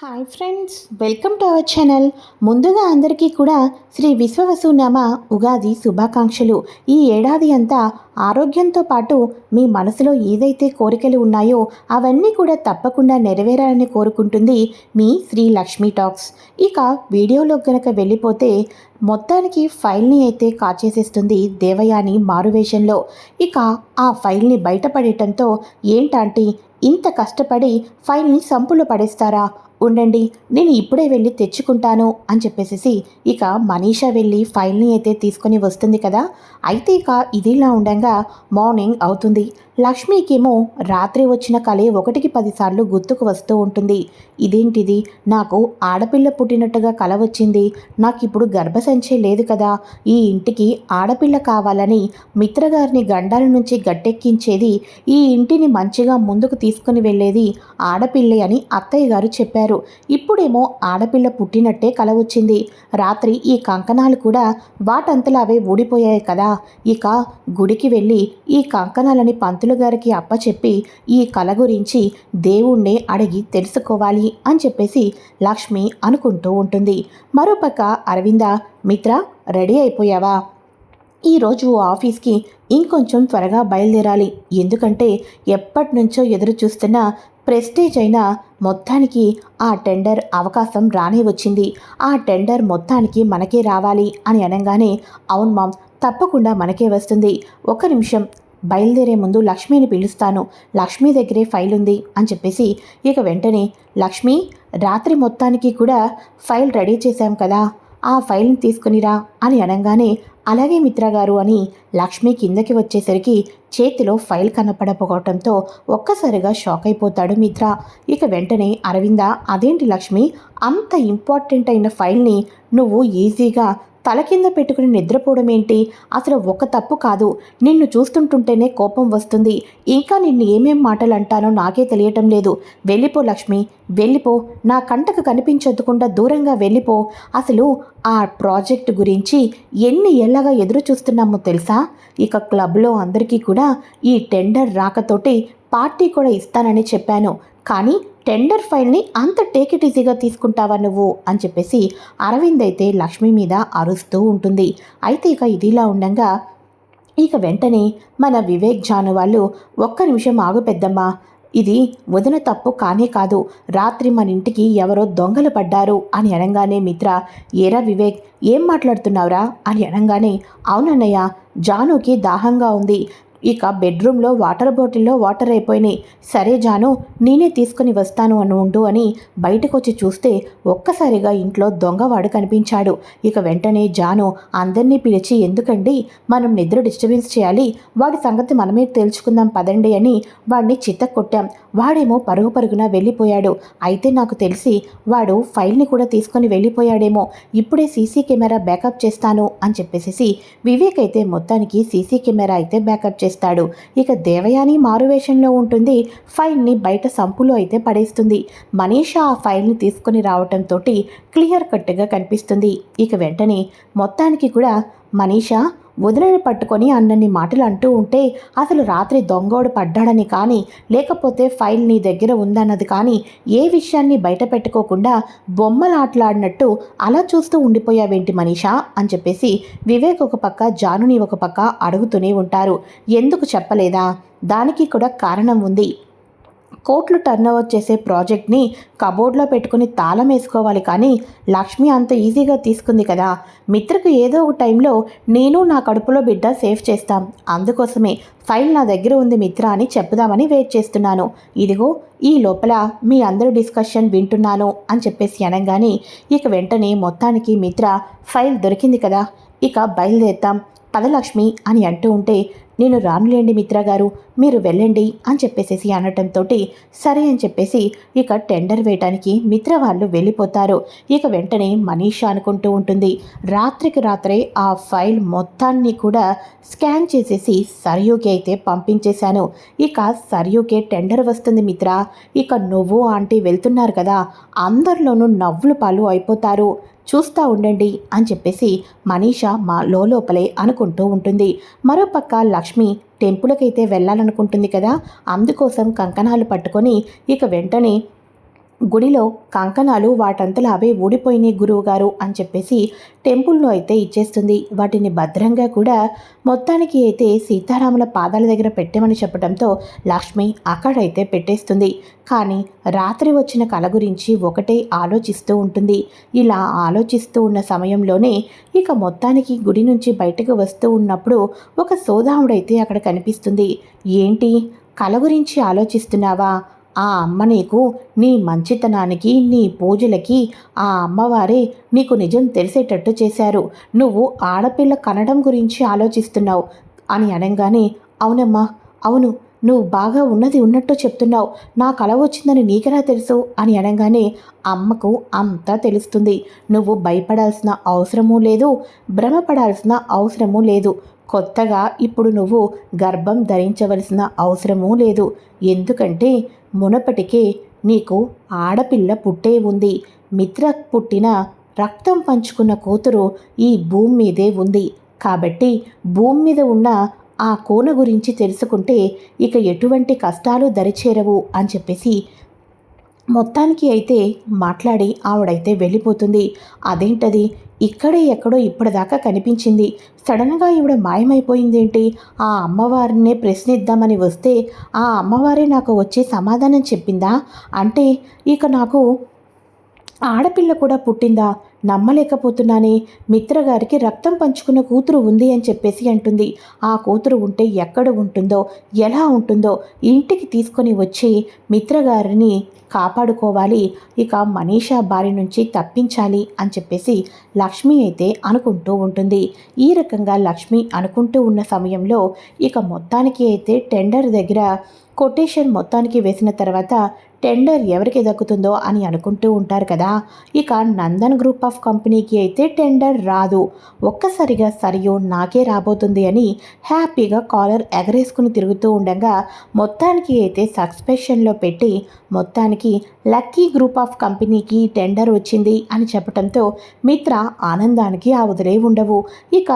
Hi friends welcome to our channel. ముందుగా అందరికీ కూడా శ్రీ విశ్వవసునామ ఉగాది శుభాకాంక్షలు. ఈ ఏడాది అంతా ఆరోగ్యంతో పాటు మీ మనసులో ఏదైతే కోరికలు ఉన్నాయో అవన్నీ కూడా తప్పకుండా నెరవేరాలని కోరుకుంటుంది మీ శ్రీ లక్ష్మీ టాక్స్. ఇక వీడియోలో గనక వెళ్ళిపోతే మొత్తానికి ఫైల్ని అయితే కాచేసేస్తుంది దేవయాని మారువేషంలో. ఇక ఆ ఫైల్ని బయటపడేయటంతో ఏంటంటే ఇంత కష్టపడి ఫైల్ని సంపులో పడేస్తారా? ఉండండి నేను ఇప్పుడే వెళ్ళి తెచ్చుకుంటాను అని చెప్పేసి ఇక మనీషా వెళ్ళి ఫైల్ని అయితే తీసుకొని వస్తుంది కదా. అయితే ఇక ఇదిలా ఉండగా మార్నింగ్ అవుతుంది. లక్ష్మికేమో రాత్రి వచ్చిన కళ ఒకటికి పదిసార్లు గుర్తుకు వస్తూ ఉంటుంది. ఇదేంటిది? నాకు ఆడపిల్ల పుట్టినట్టుగా కల వచ్చింది. నాకు ఇప్పుడు గర్భసంచే లేదు కదా. ఈ ఇంటికి ఆడపిల్ల కావాలని మిత్రగారిని గండాల నుంచి గట్టెక్కించేది ఈ ఇంటిని మంచిగా ముందుకు తీసుకుని వెళ్ళేది ఆడపిల్లే అని అత్తయ్య గారు చెప్పారు. ఇప్పుడేమో ఆడపిల్ల పుట్టినట్టే కల వచ్చింది. రాత్రి ఈ కంకణాలు కూడా వాటంతలా అవే ఊడిపోయాయి కదా. ఇక గుడికి వెళ్ళి ఈ కంకణాలని పంతులు గారికి అప్పచెప్పి ఈ కళ గురించి దేవుణ్ణే అడిగి తెలుసుకోవాలి అని చెప్పేసి లక్ష్మి అనుకుంటూ ఉంటుంది. మరోపక్క అరవింద మిత్ర రెడీ అయిపోయావా? ఈరోజు ఆఫీస్కి ఇంకొంచెం త్వరగా బయలుదేరాలి. ఎందుకంటే ఎప్పటి నుంచో ఎదురు చూస్తున్న ప్రెస్టేజ్ అయిన మొత్తానికి ఆ టెండర్ అవకాశం రానే వచ్చింది. ఆ టెండర్ మొత్తానికి మనకే రావాలి అని అనగానే అవును మామ్ తప్పకుండా మనకే వస్తుంది. ఒక్క నిమిషం బయలుదేరే ముందు లక్ష్మిని పిలుస్తాను. లక్ష్మి దగ్గరే ఫైల్ ఉంది అని చెప్పేసి ఇక వెంటనే లక్ష్మి రాత్రి మొత్తానికి కూడా ఫైల్ రెడీ చేశాం కదా. ఆ ఫైల్ని తీసుకునిరా అని అనగానే అలాగే మిత్రగారు అని లక్ష్మి కిందకి వచ్చేసరికి చేతిలో ఫైల్ కనపడపోవటంతో ఒక్కసారిగా షాక్ అయిపోతాడు మిత్ర. ఇక వెంటనే అరవింద అదేంటి లక్ష్మి? అంత ఇంపార్టెంట్ అయిన ఫైల్ని నువ్వు ఈజీగా తల కింద పెట్టుకుని నిద్రపోవడం ఏంటి అసలు ఒక తప్పు కాదు. నిన్ను చూస్తుంటుంటేనే కోపం వస్తుంది. ఇంకా నిన్ను ఏమేం మాటలు అంటానో నాకే తెలియటం లేదు. వెళ్ళిపో లక్ష్మి. వెళ్ళిపో. నా కంటకు కనిపించొద్దుకుండా దూరంగా వెళ్ళిపో. అసలు ఆ ప్రాజెక్ట్ గురించి ఎన్ని ఎల్లగా ఎదురు చూస్తున్నామో తెలుసా? ఇక క్లబ్లో అందరికీ కూడా ఈ టెండర్ రాకతోటి పార్టీ కూడా ఇస్తానని చెప్పాను. కానీ టెండర్ ఫైల్ని అంత టేక్ ఇట్ ఈజీగా తీసుకుంటావా నువ్వు? అని చెప్పేసి అరవింద్ అయితే లక్ష్మి మీద అరుస్తూ ఉంటుంది. అయితే ఇక ఇదిలా ఉండగా ఇక వెంటనే మన వివేక్ జాను వాళ్ళు ఒక్క నిమిషం ఆగు పెద్దమ్మా. ఇది వదిన తప్పు కానే కాదు. రాత్రి మన ఇంటికి ఎవరో దొంగలు పడ్డారు అని అనగానే మిత్ర ఏరా వివేక్ ఏం మాట్లాడుతున్నావురా? అని అనగానే అవునన్నయ్య జానుకి దాహంగా ఉంది. ఇక బెడ్రూమ్లో వాటర్ బాటిల్లో వాటర్ అయిపోయినాయి. సరే జాను నేనే తీసుకుని వస్తాను అని ఉండు అని బయటకు వచ్చి చూస్తే ఒక్కసారిగా ఇంట్లో దొంగవాడు కనిపించాడు. ఇక వెంటనే జాను అందరినీ పిలిచి ఎందుకండి మనం నిద్ర డిస్టర్బెన్స్ చేయాలి? వాడి సంగతి మనమే తేల్చుకుందాం పదండి అని వాడిని చిత్త కొట్టాం వాడేమో పరుగు పరుగున వెళ్ళిపోయాడు. అయితే నాకు తెలిసి వాడు ఫైల్ని కూడా తీసుకొని వెళ్ళిపోయాడేమో. ఇప్పుడే సీసీ కెమెరా బ్యాకప్ చేస్తాను అని చెప్పేసి వివేక్ అయితే మొత్తానికి సీసీ కెమెరా అయితే బ్యాకప్ చేస్తాను చేస్తాడు. ఇక దేవయాని మారువేషంలో ఉంటుంది. ఫైల్ని బయట సంపులో అయితే పడేస్తుంది. మనీషా ఆ ఫైల్ని తీసుకొని రావటంతో క్లియర్ కట్గా కనిపిస్తుంది. ఇక వెంటనే మొత్తానికి కూడా మనీషా వదినని పట్టుకొని అన్నన్ని మాటలు అంటూ ఉంటే అసలు రాత్రి దొంగోడు పడ్డాడని కానీ లేకపోతే ఫైల్ నీ దగ్గర ఉందన్నది కానీ ఏ విషయాన్ని బయట పెట్టుకోకుండా బొమ్మలాట్లాడినట్టు అలా చూస్తూ ఉండిపోయావేంటి మనీషా అని చెప్పేసి వివేక్ ఒక పక్క జానుని ఒక పక్క అడుగుతూనే ఉంటారు. ఎందుకు చెప్పలేదా? దానికి కూడా కారణం ఉంది. కోట్లు టర్నోవర్ చేసే ప్రాజెక్ట్ని కబోర్డ్లో పెట్టుకుని తాళం వేసుకోవాలి కానీ లక్ష్మి అంత ఈజీగా తీసుకుంది కదా. మిత్రకు ఏదో ఒక టైంలో నేను నా కడుపులో బిడ్డ సేఫ్ చేస్తాం. అందుకోసమే ఫైల్ నా దగ్గర ఉంది మిత్ర అని చెప్పుదామని వెయిట్ చేస్తున్నాను. ఇదిగో ఈ లోపల మీ అందరూ డిస్కషన్ వింటున్నాను అని చెప్పేసి అనగానే ఇక వెంటనే మొత్తానికి మిత్ర ఫైల్ దొరికింది కదా. ఇక బయలుదేరుతాం. పదలక్ష్మి అని అంటూ ఉంటే నేను రానులేండి మిత్ర గారు మీరు వెళ్ళండి అని చెప్పేసేసి అనటంతో సరే అని చెప్పేసి ఇక టెండర్ వేయటానికి మిత్ర వాళ్ళు వెళ్ళిపోతారు. ఇక వెంటనే మనీషా అనుకుంటూ ఉంటుంది. రాత్రికి రాత్రే ఆ ఫైల్ మొత్తాన్ని కూడా స్కాన్ చేసేసి సర్యూకి అయితే పంపించేశాను. ఇక సర్యూకే టెండర్ వస్తుంది మిత్ర. ఇక నువ్వు ఆంటీ వెళ్తున్నారు కదా అందరిలోనూ నవ్వులు పాలు అయిపోతారు. చూస్తూ ఉండండి అని చెప్పేసి మనీషా మా లోపలే అనుకుంటూ ఉంటుంది. మరోపక్క లక్ష్మి టెంపుల్కైతే వెళ్ళాలనుకుంటుంది కదా. అందుకోసం కంకణాలు పట్టుకొని ఇక వెంటనే గుడిలో కంకణాలు వాటంతలో అవే ఊడిపోయినాయి గురువు గారు అని చెప్పేసి టెంపుల్లో అయితే ఇచ్చేస్తుంది. వాటిని భద్రంగా కూడా మొత్తానికి అయితే సీతారాముల పాదాల దగ్గర పెట్టమని చెప్పడంతో లక్ష్మి అక్కడైతే పెట్టేస్తుంది. కానీ రాత్రి వచ్చిన కళ గురించి ఒకటే ఆలోచిస్తూ ఉంటుంది. ఇలా ఆలోచిస్తూ ఉన్న సమయంలోనే ఇక మొత్తానికి గుడి నుంచి బయటకు వస్తూ ఉన్నప్పుడు ఒక సోదాముడైతే అక్కడ కనిపిస్తుంది. ఏంటి? కళ గురించి ఆలోచిస్తున్నావా? ఆ అమ్మ నీకు నీ మంచితనానికి నీ పూజలకి ఆ అమ్మవారే నీకు నిజం తెలిసేటట్టు చేశారు. నువ్వు ఆడపిల్ల కనడం గురించి ఆలోచిస్తున్నావు అని అనగానే అవునమ్మా అవును. నువ్వు బాగా ఉన్నది ఉన్నట్టు చెప్తున్నావు. నా కళ వచ్చిందని నీకెలా తెలుసు? అని అనగానే అమ్మకు అంతా తెలుస్తుంది. నువ్వు భయపడాల్సిన అవసరమూ లేదు భ్రమపడాల్సిన అవసరమూ లేదు. కొత్తగా ఇప్పుడు నువ్వు గర్భం ధరించవలసిన అవసరమూ లేదు. ఎందుకంటే మునపటికే నీకు ఆడపిల్ల పుట్టే ఉంది. మిత్ర పుట్టిన రక్తం పంచుకున్న కూతురు ఈ భూమి మీదే ఉంది. కాబట్టి భూమి మీద ఉన్న ఆ కోన గురించి తెలుసుకుంటే ఇక ఎటువంటి కష్టాలు దరిచేరవు అని చెప్పేసి మొత్తానికి అయితే మాట్లాడి ఆవిడైతే వెళ్ళిపోతుంది. అదేంటది? ఇక్కడే ఎక్కడో ఇప్పటిదాకా కనిపించింది. సడన్గా ఈవిడ మాయమైపోయిందేంటి? ఆ అమ్మవారినే ప్రశ్నిద్దామని వస్తే ఆ అమ్మవారే నాకు వచ్చి సమాధానం చెప్పిందా? అంటే ఇక నాకు ఆడపిల్ల కూడా పుట్టిందా? నమ్మలేకపోతున్నానే. మిత్రగారికి రక్తం పంచుకున్న కూతురు ఉంది అని చెప్పేసి అంటుంది. ఆ కూతురు ఉంటే ఎక్కడ ఉంటుందో ఎలా ఉంటుందో ఇంటికి తీసుకొని వచ్చి మిత్రగారిని కాపాడుకోవాలి. ఇక మనీషా బారి నుంచి తప్పించాలి అని చెప్పేసి లక్ష్మి అయితే అనుకుంటూ ఉంటుంది. ఈ రకంగా లక్ష్మి అనుకుంటూ ఉన్న సమయంలో ఇక మొత్తానికి అయితే టెండర్ దగ్గర కొటేషన్ మొత్తానికి వేసిన తర్వాత టెండర్ ఎవరికి దక్కుతుందో అని అనుకుంటూ ఉంటారు కదా. ఇక నందన్ గ్రూప్ ఆఫ్ కంపెనీకి అయితే టెండర్ రాదు. ఒక్కసారిగా సరియో నాకే రాబోతుంది అని హ్యాపీగా కాలర్ ఎగరేసుకుని తిరుగుతూ ఉండగా మొత్తానికి అయితే సస్పెషన్లో పెట్టి మొత్తానికి లక్కీ గ్రూప్ ఆఫ్ కంపెనీకి టెండర్ వచ్చింది అని చెప్పడంతో మిత్ర ఆనందానికి ఆ వదిలే ఉండవు. ఇక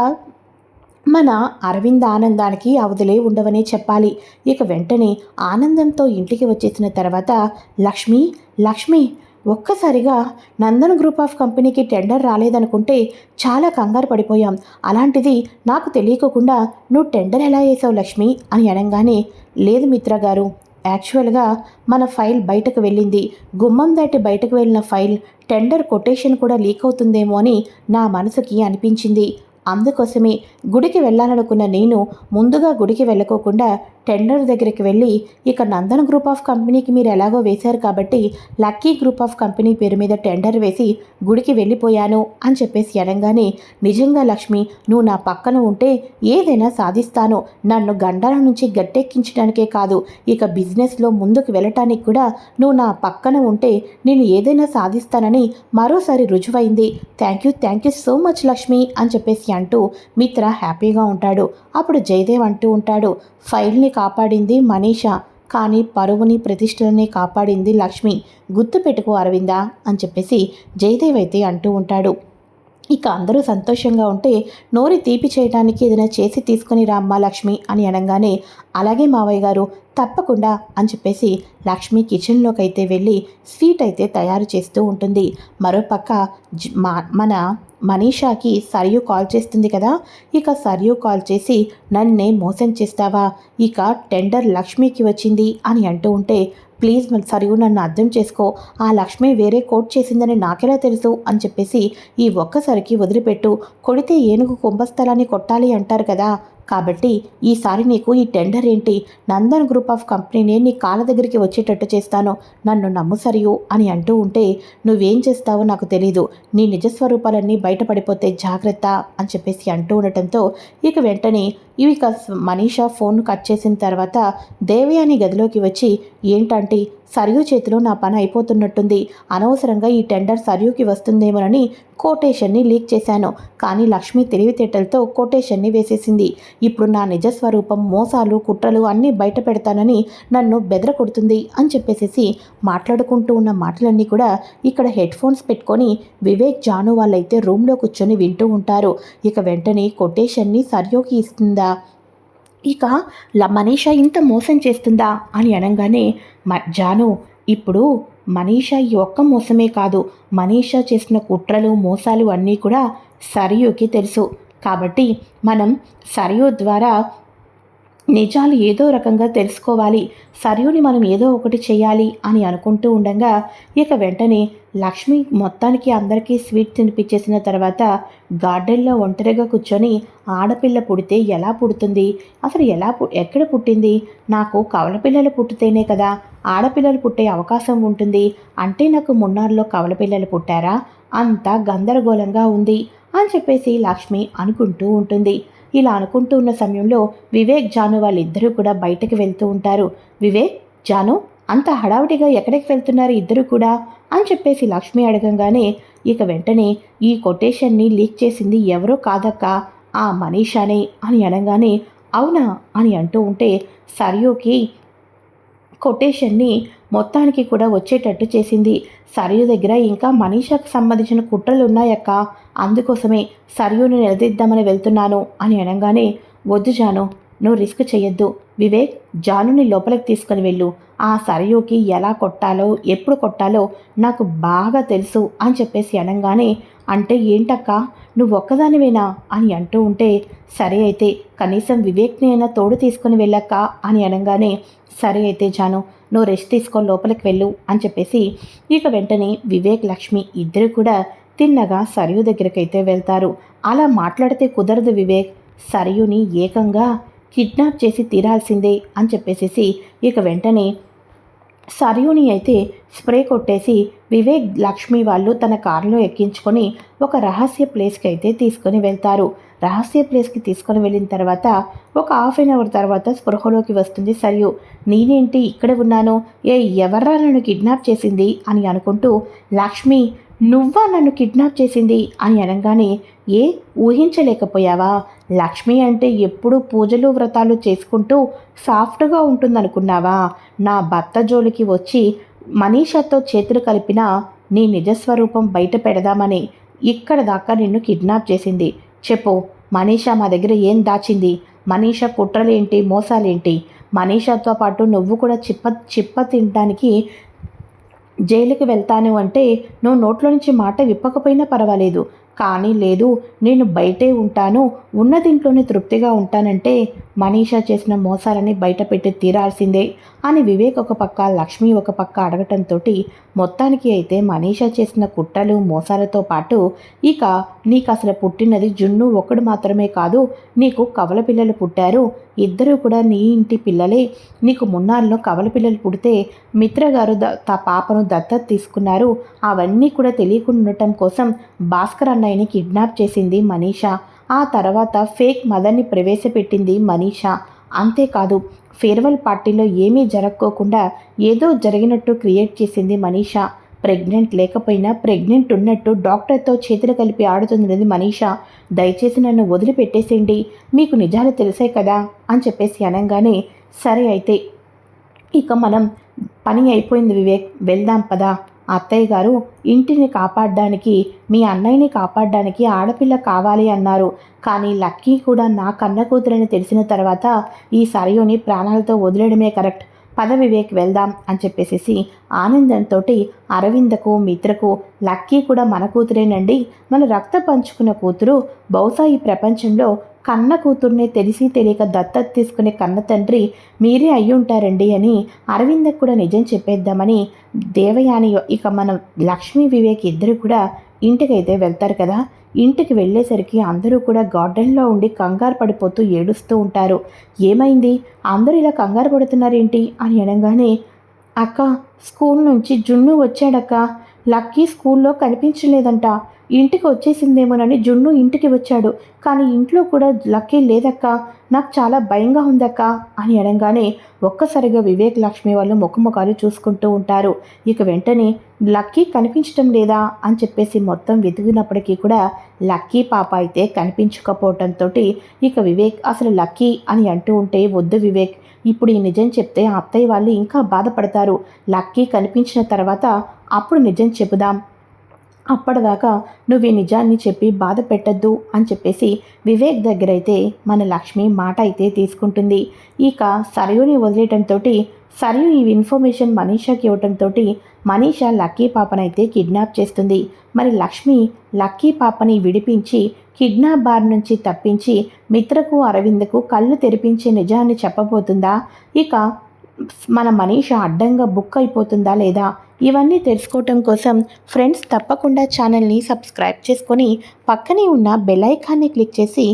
మన అరవింద్ ఆనందానికి అవధులే ఉండవనే చెప్పాలి. ఇక వెంటనే ఆనందంతో ఇంటికి వచ్చేసిన తర్వాత లక్ష్మి లక్ష్మి ఒక్కసారిగా నందన్ గ్రూప్ ఆఫ్ కంపెనీకి టెండర్ రాలేదనుకుంటే చాలా కంగారు పడిపోయాం. అలాంటిది నాకు తెలియకుండా నువ్వు టెండర్ ఎలా వేసావు లక్ష్మి? అని అనగానే లేదు మిత్ర గారు యాక్చువల్గా మన ఫైల్ బయటకు వెళ్ళింది. గుమ్మం దాటి బయటకు వెళ్ళిన ఫైల్ టెండర్ కొటేషన్ కూడా లీక్ అవుతుందేమో అని నా మనసుకి అనిపించింది. అందుకోసమే గుడికి వెళ్ళాలనుకున్న నేను ముందుగా గుడికి వెళ్ళకోకుండా టెండర్ దగ్గరికి వెళ్ళి ఇక నందన్ గ్రూప్ ఆఫ్ కంపెనీకి మీరు ఎలాగో వేశారు కాబట్టి లక్కీ గ్రూప్ ఆఫ్ కంపెనీ పేరు మీద టెండర్ వేసి గుడికి వెళ్ళిపోయాను అని చెప్పేసి అనగానే నిజంగా లక్ష్మి నువ్వు నా పక్కన ఉంటే ఏదైనా సాధిస్తాను. నన్ను గండాల నుంచి గట్టెక్కించడానికే కాదు ఇక బిజినెస్లో ముందుకు వెళ్ళటానికి కూడా నువ్వు నా పక్కన ఉంటే నేను ఏదైనా సాధిస్తానని మరోసారి రుజువైంది. Thank you thank you so much Lakshmi అని చెప్పేసి అంటూ మిత్ర హ్యాపీగా ఉంటాడు. అప్పుడు జయదేవ్ అంటూ ఉంటాడు ఫైల్ని కాపాడింది మనీషా కానీ పరువుని ప్రతిష్టలని కాపాడింది లక్ష్మి. గుర్తుపెట్టుకో అరవిందా అని చెప్పేసి జయదేవ్ అయితే అంటూ ఉంటాడు. ఇక అందరూ సంతోషంగా ఉంటే నోరి తీపి చేయడానికి ఏదైనా చేసి తీసుకొని రామ్మా లక్ష్మి అని అనగానే అలాగే మావయ్య గారు తప్పకుండా అని చెప్పేసి లక్ష్మి కిచెన్లోకి అయితే వెళ్ళి స్వీట్ అయితే తయారు చేస్తూ ఉంటుంది. మరోపక్క మన మనీషాకి సరియు కాల్ చేస్తుంది కదా ఇక సరియు కాల్ చేసి నన్నే మోసం చేస్తావా? ఇక టెండర్ లక్ష్మికి వచ్చింది అని అంటూ ఉంటే ప్లీజ్ సరియు నన్ను అర్థం చేసుకో. ఆ లక్ష్మి వేరే కోట్ చేసిందని నాకెలా తెలుసు? అని చెప్పేసి ఈ ఒక్కసారికి వదిలిపెట్టు. కొడితే ఏనుగు కుంభస్థలాన్ని కొట్టాలి అంటారు కదా కాబట్టి ఈసారి నీకు ఈ టెండర్ ఏంటి? నందన్ గ్రూప్ ఆఫ్ కంపెనీని నీ కాళ్ళ దగ్గరికి వచ్చేటట్టు చేస్తాను. నన్ను నమ్ము సరియు అని అంటూ ఉంటే నువ్వేం చేస్తావో నాకు తెలీదు. నీ నిజస్వరూపాలన్నీ బయటపడిపోతే జాగ్రత్త అని చెప్పేసి అంటూ ఉండటంతో ఇక వెంటనే ఇవి మనీషా ఫోన్ కట్ చేసిన తర్వాత దేవయాని గదిలోకి వచ్చి ఏంటంటే? సరియు చేతిలో నా పని అయిపోతున్నట్టుంది. అనవసరంగా ఈ టెండర్ సరియుకి వస్తుందేమోనని కోటేషన్ని లీక్ చేశాను. కానీ లక్ష్మి తెలివితేటలతో కోటేషన్ని వేసేసింది. ఇప్పుడు నా నిజస్వరూపం మోసాలు కుట్రలు అన్నీ బయట పెడతానని నన్ను బెదర కొడుతుంది అని చెప్పేసేసి మాట్లాడుకుంటూ ఉన్న మాటలన్నీ కూడా ఇక్కడ హెడ్ ఫోన్స్ పెట్టుకొని వివేక్ జాను వాళ్ళైతే రూమ్లో కూర్చొని వింటూ ఉంటారు. ఇక వెంటనే కొటేషన్ని సరియోకి ఇస్తుందా? ఇక మనీషా ఇంత మోసం చేస్తుందా అని అనగానే మ జాను ఇప్పుడు మనీషా ఈ ఒక్క మోసమే కాదు మనీషా చేసిన కుట్రలు మోసాలు అన్నీ కూడా సరియుకి తెలుసు. కాబట్టి మనం సరియు ద్వారా నిజాలు ఏదో రకంగా తెలుసుకోవాలి. సర్యుని మనం ఏదో ఒకటి చేయాలి అని అనుకుంటూ ఉండగా ఇక వెంటనే లక్ష్మి మొత్తానికి అందరికీ స్వీట్ తినిపించేసిన తర్వాత గార్డెన్లో ఒంటరిగా కూర్చొని ఆడపిల్ల పుడితే ఎలా పుడుతుంది? అసలు ఎలా పు ఎక్కడ పుట్టింది? నాకు కవల పిల్లలు పుట్టితేనే కదా ఆడపిల్లలు పుట్టే అవకాశం ఉంటుంది. అంటే నాకు మున్నార్లో కవల పిల్లలు పుట్టారా? అంతా గందరగోళంగా ఉంది అని చెప్పేసి లక్ష్మి అనుకుంటూ ఉంటుంది. ఇలా అనుకుంటూ ఉన్న సమయంలో వివేక్ జాను వాళ్ళిద్దరూ కూడా బయటకు వెళ్తూ ఉంటారు. వివేక్ జాను అంత హడావుడిగా ఎక్కడికి వెళ్తున్నారు ఇద్దరు కూడా? అని చెప్పేసి లక్ష్మి అడగంగానే ఇక వెంటనే ఈ కొటేషన్ని లీక్ చేసింది ఎవరో కాదక్క? ఆ మనీషానే అని అనగానే అవునా అని అంటూ ఉంటే సరియోకి కొటేషన్ని మొత్తానికి కూడా వచ్చేటట్టు చేసింది. సరియు దగ్గర ఇంకా మనీషాకు సంబంధించిన కుట్రలు ఉన్నాయక్క? అందుకోసమే సరియుని నిలదీద్దామని వెళ్తున్నాను అని అనగానే వద్దు జాను నువ్వు రిస్క్ చేయొద్దు వివేక్ జానుని లోపలికి తీసుకుని వెళ్ళు. ఆ సరయుకి ఎలా కొట్టాలో ఎప్పుడు కొట్టాలో నాకు బాగా తెలుసు అని చెప్పేసి అనగానే అంటే ఏంటక్క? నువ్వు ఒక్కదానివేనా? అని అంటూ ఉంటే సరే అయితే కనీసం వివేక్ని అయినా తోడు తీసుకుని వెళ్ళక్క అని అనగానే సరే అయితే జాను నువ్వు రెస్ట్ తీసుకొని లోపలికి వెళ్ళు అని చెప్పేసి ఇక వెంటనే వివేక్ లక్ష్మి ఇద్దరు కూడా తిన్నగా సరియు దగ్గరకైతే వెళ్తారు. అలా మాట్లాడితే కుదరదు వివేక్. సరయుని ఏకంగా కిడ్నాప్ చేసి తీరాల్సిందే అని చెప్పేసేసి ఇక వెంటనే సరయుని అయితే స్ప్రే కొట్టేసి వివేక్ లక్ష్మి వాళ్ళు తన కారులో ఎక్కించుకొని ఒక రహస్య ప్లేస్కి అయితే తీసుకొని వెళ్తారు. రహస్య ప్లేస్కి తీసుకొని వెళ్ళిన తర్వాత ఒక హాఫ్ అన్ అవర్ తర్వాత స్పృహలోకి వస్తుంది సరియు. నేనేంటి ఇక్కడ ఉన్నాను? ఏ ఎవర్రా నన్ను కిడ్నాప్ చేసింది? అని అనుకుంటూ లక్ష్మి నువ్వా నన్ను కిడ్నాప్ చేసింది? అని అనగానే ఏ ఊహించలేకపోయావా? లక్ష్మి అంటే ఎప్పుడూ పూజలు వ్రతాలు చేసుకుంటూ సాఫ్ట్గా ఉంటుందనుకున్నావా? నా భర్త జోలికి వచ్చి మనీషాతో చేతులు కలిపిన నీ నిజస్వరూపం బయట పెడదామని ఇక్కడ దాకా నిన్ను కిడ్నాప్ చేసింది. చెప్పు మనీషా మా దగ్గర ఏం దాచింది? మనీషా కుట్రలేంటి? మోసాలేంటి? మనీషాతో పాటు నువ్వు కూడా చిప్ప చిప్ప తినడానికి జైలుకి వెళ్తాను అంటే నువ్వు నోట్లో నుంచి మాట విప్పకపోయినా పర్వాలేదు. కానీ లేదు నేను బయటే ఉంటాను. ఉన్నదింట్లోనే తృప్తిగా ఉంటానంటే మనీషా చేసిన మోసాలని బయట పెట్టి తీరాల్సిందే అని వివేక్ ఒక పక్క లక్ష్మి ఒక పక్క అడగటంతో మొత్తానికి అయితే మనీషా చేసిన కుట్రలు మోసాలతో పాటు ఇక నీకు అసలు పుట్టినది జున్ను ఒకడు మాత్రమే కాదు నీకు కవల పిల్లలు పుట్టారు. ఇద్దరూ కూడా నీ ఇంటి పిల్లలే. నీకు మున్నాళ్ళలో కవల పిల్లలు పుడితే మిత్రగారు ద పాపను దత్తత తీసుకున్నారు. అవన్నీ కూడా తెలియకుండా ఉండటం కోసం భాస్కర్ అన్నయ్యని కిడ్నాప్ చేసింది మనీషా. ఆ తర్వాత ఫేక్ మదర్ని ప్రవేశపెట్టింది మనీషా. అంతేకాదు ఫేర్వెల్ పార్టీలో ఏమీ జరగకోకుండా ఏదో జరిగినట్టు క్రియేట్ చేసింది మనీషా. ప్రెగ్నెంట్ లేకపోయినా ప్రెగ్నెంట్ ఉన్నట్టు డాక్టర్తో చేతులు కలిపి ఆడుతున్నది మనీషా. దయచేసి నన్ను వదిలిపెట్టేసేయండి. మీకు నిజాలు తెలుసాయి కదా అని చెప్పేసి అనగానే సరే అయితే ఇక మనం పని అయిపోయింది వివేక్. వెళ్దాం పదా. అత్తయ్య గారు ఇంటిని కాపాడడానికి మీ అన్నయ్యని కాపాడడానికి ఆడపిల్ల కావాలి అన్నారు. కానీ లక్కీ కూడా నా కన్న కూతురని తెలిసిన తర్వాత ఈ సరయుని ప్రాణాలతో వదిలేయడమే కరెక్ట్. పద వివేక్ వెళ్దాం అని చెప్పేసి ఆనందంతో అరవిందకు మిత్రకు లక్కీ కూడా మన కూతురేనండి. మన రక్త పంచుకున్న కూతురు బహుశా ఈ ప్రపంచంలో కన్న కూతుర్నే తెలిసి తెలియక దత్తత తీసుకునే కన్న తండ్రి మీరే అయి ఉంటారండి అని అరవిందకు కూడా నిజం చెప్పేద్దామని దేవయాని ఇక మన లక్ష్మీ వివేక్ ఇద్దరు కూడా ఇంటికైతే వెళ్తారు కదా. ఇంటికి వెళ్ళేసరికి అందరూ కూడా గార్డెన్లో ఉండి కంగారు పడిపోతూ ఏడుస్తూ ఉంటారు. ఏమైంది? అందరూ ఇలా కంగారు పడుతున్నారేంటి? అని అనగానే అక్క స్కూల్ నుంచి జున్ను వచ్చాడక్క. లక్కీ స్కూల్లో కనిపించలేదంట. ఇంటికి వచ్చేసిందేమోనని జున్ను ఇంటికి వచ్చాడు. కానీ ఇంట్లో కూడా లక్కీ లేదక్క. నాకు చాలా భయంగా ఉందక్క అని అనగానే ఒక్కసారిగా వివేక్ లక్ష్మి వాళ్ళు ముఖముఖాలు చూసుకుంటూ ఉంటారు. ఇక వెంటనే లక్కీ కనిపించటం లేదా అని చెప్పేసి మొత్తం వెతికినప్పటికీ కూడా లక్కీ పాప అయితే కనిపించకపోవటంతో ఇక వివేక్ అసలు లక్కీ అని అంటూ ఉంటే వద్దు వివేక్. ఇప్పుడు ఈ నిజం చెప్తే అత్తయ్య వాళ్ళు ఇంకా బాధపడతారు. లక్కీ కనిపించిన తర్వాత అప్పుడు నిజం చెబుదాం. అప్పటిదాకా నువ్వు ఈ నిజాన్ని చెప్పి బాధ పెట్టద్దు అని చెప్పేసి వివేక్ దగ్గరైతే మన లక్ష్మి మాట అయితే తీసుకుంటుంది. ఇక సరయుని వదిలేయటంతో సరియు ఈ ఇన్ఫర్మేషన్ మనీషాకి ఇవ్వటంతో మనీషా లక్కీ పాపనైతే కిడ్నాప్ చేస్తుంది. మరి లక్ష్మి లక్కీ పాపని విడిపించి కిడ్నాప్ బార్ నుంచి తప్పించి మిత్రకు అరవింద్కు కళ్ళు తెరిపించే నిజాన్ని చెప్పబోతుందా? ఇక మన మనీష అడ్డంగా బుక్ అయిపోతుందా లేదా? ఇవన్నీ తెలుసుకోవటం కోసం ఫ్రెండ్స్ తప్పకుండా ఛానల్ని సబ్స్క్రైబ్ చేసుకొని పక్కనే ఉన్న బెల్ ఐకాన్ని క్లిక్ చేసి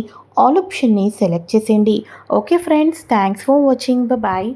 ఆల్ ఆప్షన్ని సెలెక్ట్ చేసేయండి. Okay friends thanks for watching. Bye